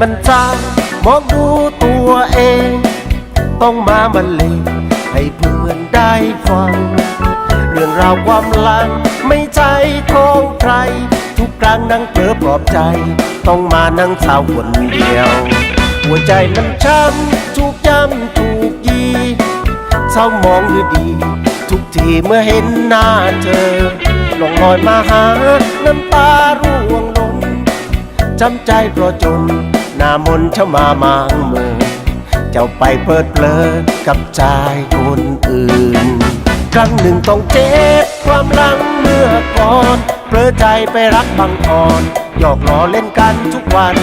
มันจามองดูตัวเอง ต้องมาบรรเลงให้เพื่อนได้ฟัง เรื่องราวความลังไม่ใจของใคร ทุกครั้งนั่งเผลอปลอบใจ ต้องมานั่งเศร้าคนเดียว หัวใจมันช้ำถูกย้ำถูกยีเศร้ามองหรือดี ทุกทีเมื่อเห็นหน้าเธอลองลอยมาหาน้ำตาร่วง จำใจเพราะจน หน้ามนต์ชะมามางเมือเจ้าไปเพิดเพลินกับชายคนอื่น ครั้งหนึ่งต้องเจ็บความหลังเมื่อก่อนเพลอใจไปรักบางอ่อนหยอกล้อเล่นกันทุกวัน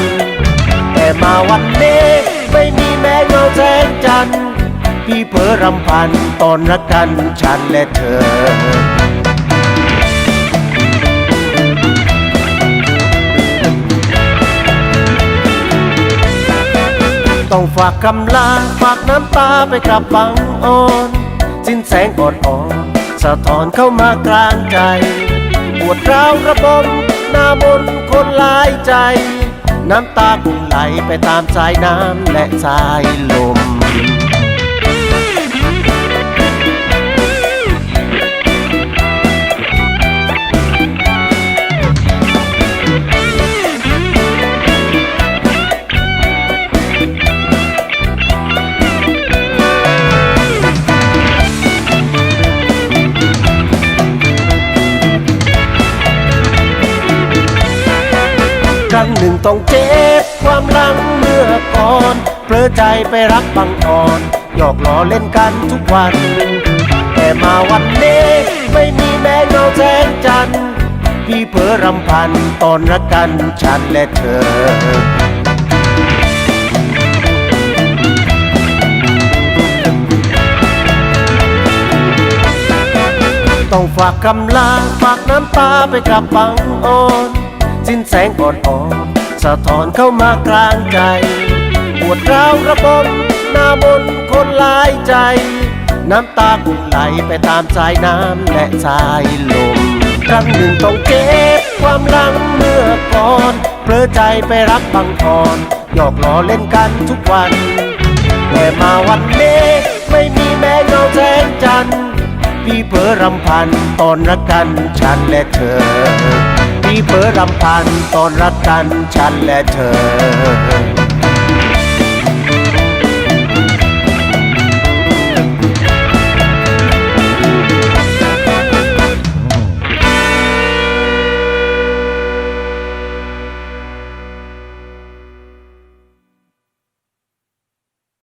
แต่มาวันนี้ไม่มีแม้เงาแสงจันทร์พี่เผลอรำพันตอนรักกันฉันและเธอ ต้องฝากคำลาฝากน้ำตาไปกับบังอ่อนสิ้นแสงอ่อนสะท้อนเข้ามากลางใจปวดร้าวระบมหน้ามนคนหลายใจ น้ำตาคงไหลไปตามสายน้ำและสายลม หนึ่งต้องเจ็บความหลังเมื่อก่อนเพลอใจไปรักบางอ่อนหยอกล้อเล่นกันทุกวัน แต่มาวันนี้ไม่มีแม้เงาแสงจันทร์พี่เผลอรำพันตอนรักกันฉันและเธอต้องฝากคำลาฝากน้ำตาไปกับบังอ่อน สิ้นแสงอ่อนๆสะท้อนเข้ามากลางใจ ปวดร้าวระบมหน้ามนคนหลายใจ น้ำตาคงไหลไปตามสายน้ำและสายลมครั้งหนึ่งต้องเก็บความหลังเมื่อก่อนเพลอใจไปรักบางอ่อนหยอกล้อเล่นกันทุกวัน แต่มาวันนี้ไม่มีแม้เงาแสงจันทร์พี่เผลอรำพันตอนรักกันฉันและเธอ พี่เพ้อรำพันตอนรักกันฉันและเธอ